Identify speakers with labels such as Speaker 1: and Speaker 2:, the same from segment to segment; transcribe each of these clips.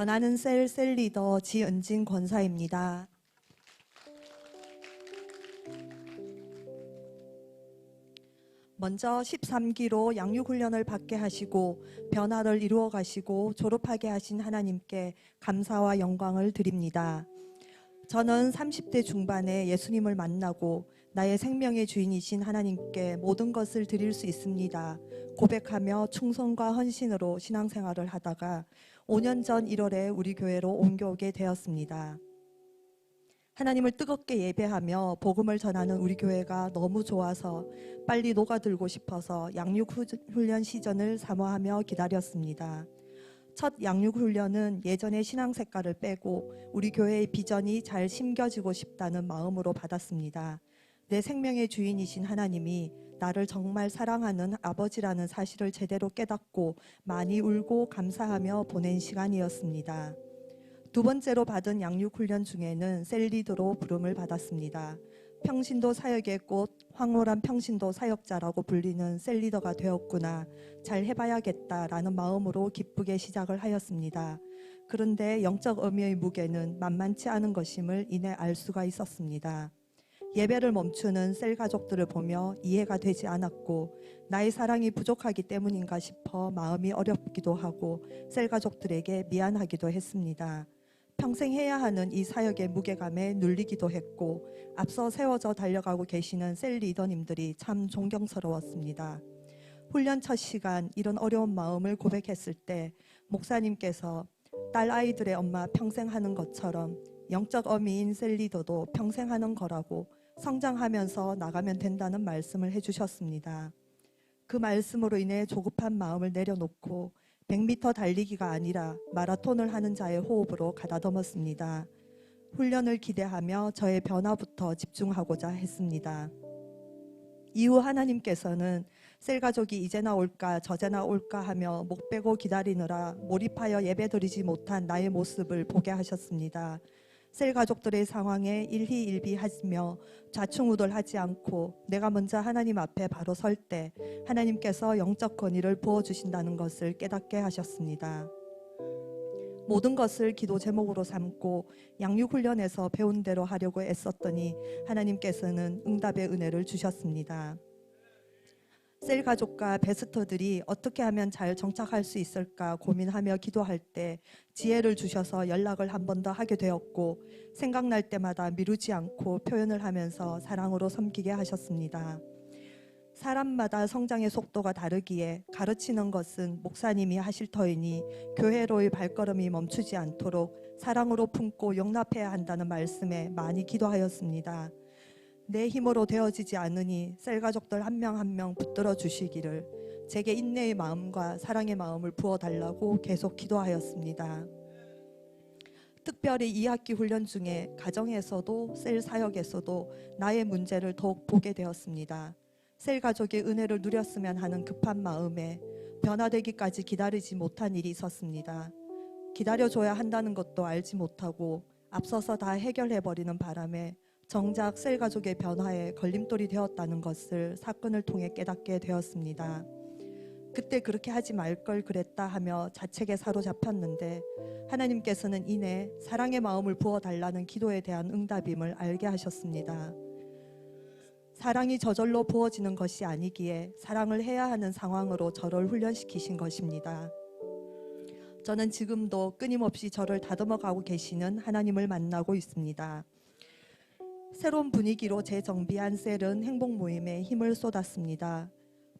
Speaker 1: 전하는 셀 셀 리더 지은진 권사입니다. 먼저 13기로 양육 훈련을 받게 하시고 변화를 이루어 가시고 졸업하게 하신 하나님께 감사와 영광을 드립니다. 저는 30대 중반에 예수님을 만나고 나의 생명의 주인이신 하나님께 모든 것을 드릴 수 있습니다. 고백하며 충성과 헌신으로 신앙생활을 하다가 5년 전 1월에 우리 교회로 옮겨오게 되었습니다. 하나님을 뜨겁게 예배하며 복음을 전하는 우리 교회가 너무 좋아서 빨리 녹아들고 싶어서 양육 후- 훈련 시전을 사모하며 기다렸습니다. 첫 양육 훈련은 예전의 신앙 색깔을 빼고 우리 교회의 비전이 잘 심겨지고 싶다는 마음으로 받았습니다. 내 생명의 주인이신 하나님이 나를 정말 사랑하는 아버지라는 사실을 제대로 깨닫고 많이 울고 감사하며 보낸 시간이었습니다. 두 번째로 받은 양육 훈련 중에는 셀리드로 부름을 받았습니다. 평신도 사역의 꽃, 황홀한 평신도 사역자라고 불리는 셀리더가 되었구나. 잘 해봐야겠다라는 마음으로 기쁘게 시작을 하였습니다. 그런데 영적 의미의 무게는 만만치 않은 것임을 이내 알 수가 있었습니다. 예배를 멈추는 셀 가족들을 보며 이해가 되지 않았고 나의 사랑이 부족하기 때문인가 싶어 마음이 어렵기도 하고 셀 가족들에게 미안하기도 했습니다. 평생 해야 하는 이 사역의 무게감에 눌리기도 했고 앞서 세워져 달려가고 계시는 셀 리더님들이 참 존경스러웠습니다. 훈련 첫 시간 이런 어려운 마음을 고백했을 때 목사님께서 딸 아이들의 엄마 평생 하는 것처럼 영적 어미인 셀 리더도 평생 하는 거라고 성장하면서 나가면 된다는 말씀을 해주셨습니다. 그 말씀으로 인해 조급한 마음을 내려놓고 100m 달리기가 아니라 마라톤을 하는 자의 호흡으로 가다듬었습니다. 훈련을 기대하며 저의 변화부터 집중하고자 했습니다. 이후 하나님께서는 셀 가족이 이제나 올까 저제나 올까 하며 목 빼고 기다리느라 몰입하여 예배드리지 못한 나의 모습을 보게 하셨습니다. 셀 가족들의 상황에 일희일비하며 좌충우돌하지 않고 내가 먼저 하나님 앞에 바로 설 때 하나님께서 영적 권위를 부어 주신다는 것을 깨닫게 하셨습니다. 모든 것을 기도 제목으로 삼고 양육 훈련에서 배운 대로 하려고 애썼더니 하나님께서는 응답의 은혜를 주셨습니다. 셀 가족과 베스터들이 어떻게 하면 잘 정착할 수 있을까 고민하며 기도할 때 지혜를 주셔서 연락을 한 번 더 하게 되었고 생각날 때마다 미루지 않고 표현을 하면서 사랑으로 섬기게 하셨습니다. 사람마다 성장의 속도가 다르기에 가르치는 것은 목사님이 하실 터이니 교회로의 발걸음이 멈추지 않도록 사랑으로 품고 용납해야 한다는 말씀에 많이 기도하였습니다. 내 힘으로 되어지지 않으니 셀 가족들 한 명 한 명 붙들어 주시기를 제게 인내의 마음과 사랑의 마음을 부어 달라고 계속 기도하였습니다. 특별히 2학기 훈련 중에 가정에서도 셀 사역에서도 나의 문제를 더욱 보게 되었습니다. 셀 가족의 은혜를 누렸으면 하는 급한 마음에 변화되기까지 기다리지 못한 일이 있었습니다. 기다려줘야 한다는 것도 알지 못하고 앞서서 다 해결해버리는 바람에 정작 셀 가족의 변화에 걸림돌이 되었다는 것을 사건을 통해 깨닫게 되었습니다. 그때 그렇게 하지 말 걸 그랬다 하며 자책에 사로잡혔는데 하나님께서는 이내 사랑의 마음을 부어 달라는 기도에 대한 응답임을 알게 하셨습니다. 사랑이 저절로 부어지는 것이 아니기에 사랑을 해야 하는 상황으로 저를 훈련시키신 것입니다. 저는 지금도 끊임없이 저를 다듬어 가고 계시는 하나님을 만나고 있습니다. 새로운 분위기로 재정비한 셀은 행복 모임에 힘을 쏟았습니다.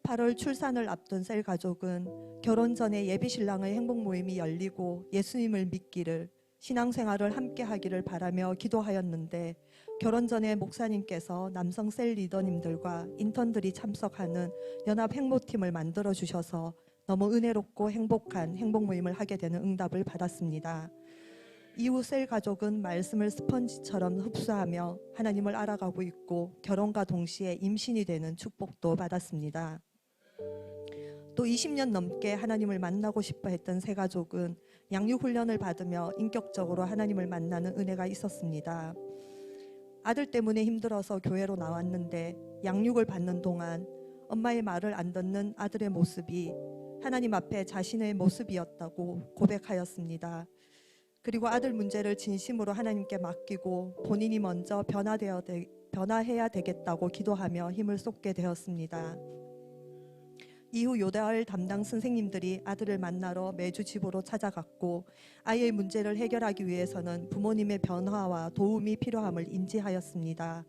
Speaker 1: 8월 출산을 앞둔 셀 가족은 결혼 전에 예비 신랑의 행복 모임이 열리고 예수님을 믿기를 신앙생활을 함께 하기를 바라며 기도하였는데 결혼 전에 목사님께서 남성 셀 리더님들과 인턴들이 참석하는 연합 행모팀을 만들어 주셔서 너무 은혜롭고 행복한 행복 모임을 하게 되는 응답을 받았습니다. 이후 셀 가족은 말씀을 스펀지처럼 흡수하며 하나님을 알아가고 있고 결혼과 동시에 임신이 되는 축복도 받았습니다. 또 20년 넘게 하나님을 만나고 싶어 했던 세 가족은 양육 훈련을 받으며 인격적으로 하나님을 만나는 은혜가 있었습니다. 아들 때문에 힘들어서 교회로 나왔는데 양육을 받는 동안 엄마의 말을 안 듣는 아들의 모습이 하나님 앞에 자신의 모습이었다고 고백하였습니다. 그리고 아들 문제를 진심으로 하나님께 맡기고 본인이 먼저 변화되어 되, 변화해야 되겠다고 기도하며 힘을 쏟게 되었습니다. 이후 요달 담당 선생님들이 아들을 만나러 매주 집으로 찾아갔고 아이의 문제를 해결하기 위해서는 부모님의 변화와 도움이 필요함을 인지하였습니다.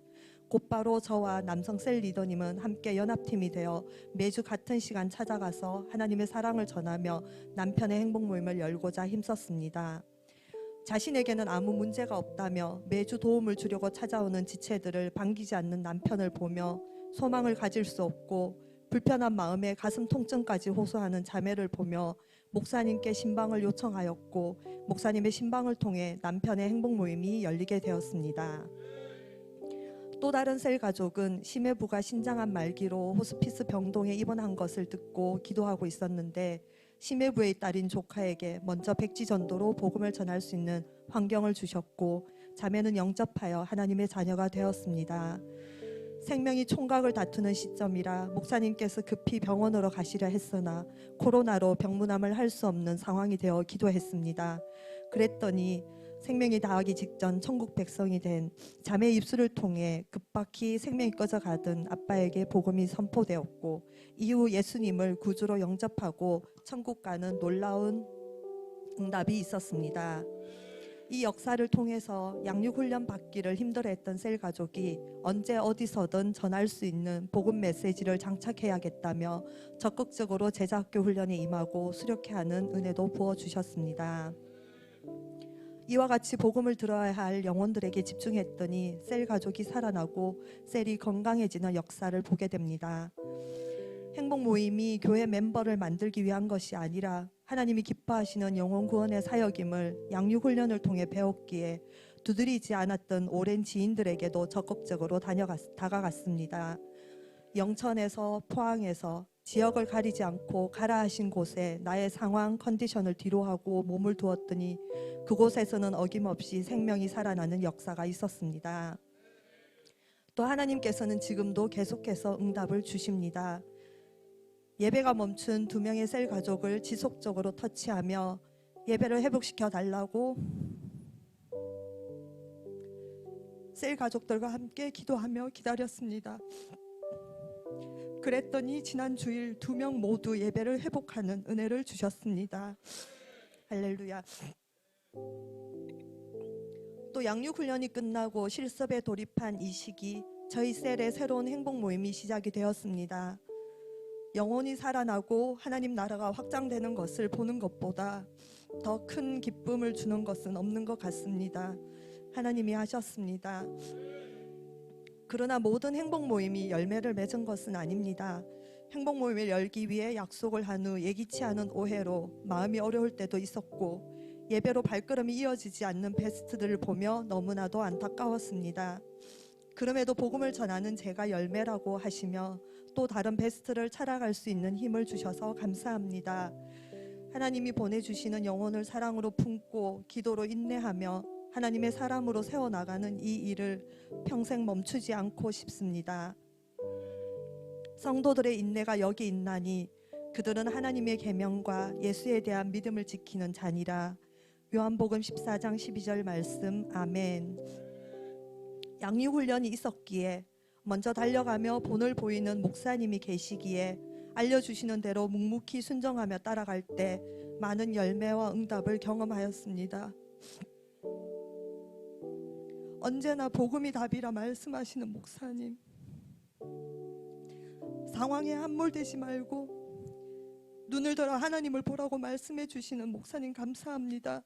Speaker 1: 곧바로 저와 남성 셀 리더님은 함께 연합팀이 되어 매주 같은 시간 찾아가서 하나님의 사랑을 전하며 남편의 행복 모임을 열고자 힘썼습니다. 자신에게는 아무 문제가 없다며 매주 도움을 주려고 찾아오는 지체들을 반기지 않는 남편을 보며 소망을 가질 수 없고 불편한 마음에 가슴 통증까지 호소하는 자매를 보며 목사님께 신방을 요청하였고 목사님의 신방을 통해 남편의 행복 모임이 열리게 되었습니다. 또 다른 셀 가족은 심해부가 신장암 말기로 호스피스 병동에 입원한 것을 듣고 기도하고 있었는데 심해부의 딸인 조카에게 먼저 백지 전도로 복음을 전할 수 있는 환경을 주셨고 자매는 영접하여 하나님의 자녀가 되었습니다. 생명이 총각을 다투는 시점이라 목사님께서 급히 병원으로 가시려 했으나 코로나로 병문암을 할 수 없는 상황이 되어 기도했습니다. 그랬더니 생명이 다하기 직전 천국 백성이 된 자매 입술을 통해 급박히 생명이 꺼져가던 아빠에게 복음이 선포되었고 이후 예수님을 구주로 영접하고 천국 가는 놀라운 응답이 있었습니다. 이 역사를 통해서 양육 훈련 받기를 힘들어했던 셀 가족이 언제 어디서든 전할 수 있는 복음 메시지를 장착해야겠다며 적극적으로 제자학교 훈련에 임하고 수력해 하는 은혜도 부어 주셨습니다. 이와 같이 복음을 들어야 할 영혼들에게 집중했더니 셀 가족이 살아나고 셀이 건강해지는 역사를 보게 됩니다. 행복 모임이 교회 멤버를 만들기 위한 것이 아니라 하나님이 기뻐하시는 영혼 구원의 사역임을 양육 훈련을 통해 배웠기에 두드리지 않았던 오랜 지인들에게도 적극적으로 다녀갔, 다가갔습니다. 영천에서 포항에서 지역을 가리지 않고 가라 하신 곳에 나의 상황 컨디션을 뒤로하고 몸을 두었더니 그곳에서는 어김없이 생명이 살아나는 역사가 있었습니다. 또 하나님께서는 지금도 계속해서 응답을 주십니다. 예배가 멈춘 두 명의 셀 가족을 지속적으로 터치하며 예배를 회복시켜 달라고 셀 가족들과 함께 기도하며 기다렸습니다. 그랬더니 지난 주일 두 명 모두 예배를 회복하는 은혜를 주셨습니다. 할렐루야. 또 양육 훈련이 끝나고 실습에 돌입한 이 시기 저희 셀의 새로운 행복 모임이 시작이 되었습니다. 영혼이 살아나고 하나님 나라가 확장되는 것을 보는 것보다 더 큰 기쁨을 주는 것은 없는 것 같습니다. 하나님이 하셨습니다. 그러나 모든 행복 모임이 열매를 맺은 것은 아닙니다. 행복 모임을 열기 위해 약속을 한 후 예기치 않은 오해로 마음이 어려울 때도 있었고 예배로 발걸음이 이어지지 않는 베스트들을 보며 너무나도 안타까웠습니다. 그럼에도 복음을 전하는 제가 열매라고 하시며 또 다른 베스트를 찾아갈 수 있는 힘을 주셔서 감사합니다. 하나님이 보내주시는 영혼을 사랑으로 품고 기도로 인내하며 하나님의 사람으로 세워나가는 이 일을 평생 멈추지 않고 싶습니다. 성도들의 인내가 여기 있나니 그들은 하나님의 계명과 예수에 대한 믿음을 지키는 자니라. 요한복음 14장 12절 말씀 아멘. 양육 훈련이 있었기에 먼저 달려가며 본을 보이는 목사님이 계시기에 알려주시는 대로 묵묵히 순정하며 따라갈 때 많은 열매와 응답을 경험하였습니다. 언제나 복음이 답이라 말씀하시는 목사님. 상황에 함몰되지 말고 눈을 들어 하나님을 보라고 말씀해 주시는 목사님 감사합니다.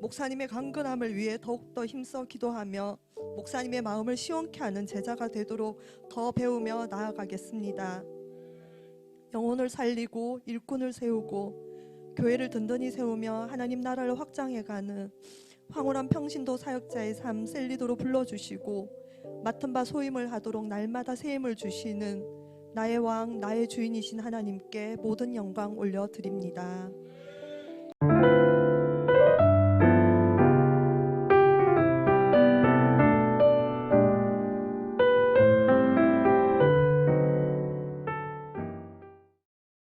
Speaker 1: 목사님의 강건함을 위해 더욱더 힘써 기도하며 목사님의 마음을 시원케 하는 제자가 되도록 더 배우며 나아가겠습니다. 영혼을 살리고 일꾼을 세우고 교회를 든든히 세우며 하나님 나라를 확장해가는 황홀한 평신도 사역자의 삶 셀리도로 불러주시고 맡은 바 소임을 하도록 날마다 새 힘을 주시는 나의 왕, 나의 주인이신 하나님께 모든 영광 올려드립니다.